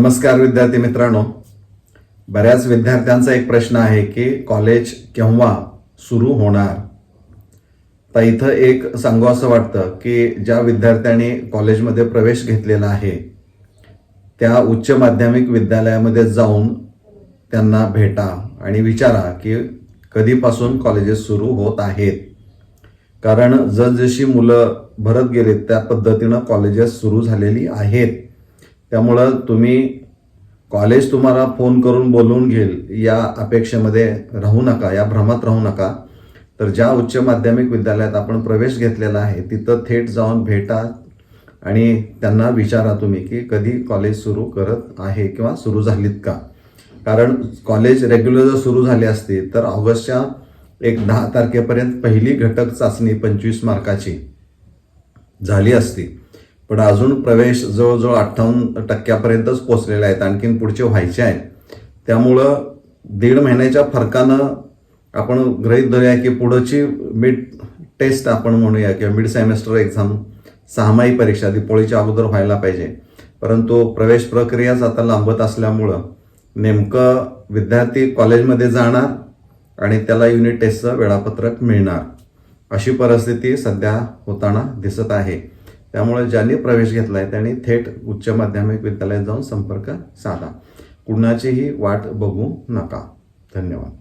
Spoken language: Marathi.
नमस्कार विद्यार्थी मित्रांनो. बऱ्याच विद्यार्थ्यांचा एक प्रश्न आहे की कॉलेज केव्हा सुरू होणार? तर इथं एक सांगू असं वाटतं की ज्या विद्यार्थ्यांनी कॉलेजमध्ये प्रवेश घेतलेला आहे त्या उच्च माध्यमिक विद्यालयामध्ये जाऊन त्यांना भेटा आणि विचारा की कधीपासून कॉलेजेस सुरू होत आहेत. कारण जसजशी मुलं भरत गेलीत त्या पद्धतीनं कॉलेजेस सुरू झालेली आहेत. त्यामुळं तुम्ही कॉलेज तुम्हाला फोन करून बोलवून घेईल या अपेक्षेमध्ये राहू नका या भ्रमात राहू नका. तर ज्या उच्च माध्यमिक विद्यालयात आपण प्रवेश घेतलेला आहे तिथं थेट जाऊन भेटा आणि त्यांना विचारा तुम्ही की कधी कॉलेज सुरू करत आहे किंवा सुरू झालीत का. कारण कॉलेज रेग्युलर जर सुरू झाले असते तर ऑगस्टच्या एक दहा तारखेपर्यंत पहिली घटक चाचणी पंचवीस मार्काची झाली असती. पण अजून प्रवेश जवळजवळ अठ्ठावन्न टक्क्यापर्यंतच पोचलेले आहेत. आणखीन पुढचे व्हायचे आहेत. त्यामुळं दीड महिन्याच्या फरकानं आपण गृहीत धरूया की पुढची मिड टेस्ट आपण म्हणूया किंवा मिड सेमेस्टर एक्झाम सहामाही परीक्षा दिपोळीच्या अगोदर व्हायला पाहिजे. परंतु प्रवेश प्रक्रियाच आता लांबत असल्यामुळं नेमकं विद्यार्थी कॉलेजमध्ये जाणार आणि त्याला युनिट टेस्टचं वेळापत्रक मिळणार अशी परिस्थिती सध्या होताना दिसत आहे. त्यामुळे ज्यांनी प्रवेश घेतला आहे त्यांनी थेट उच्च माध्यमिक विद्यालयात जाऊन संपर्क साधा. कुणाचीही वाट बघू नका. धन्यवाद.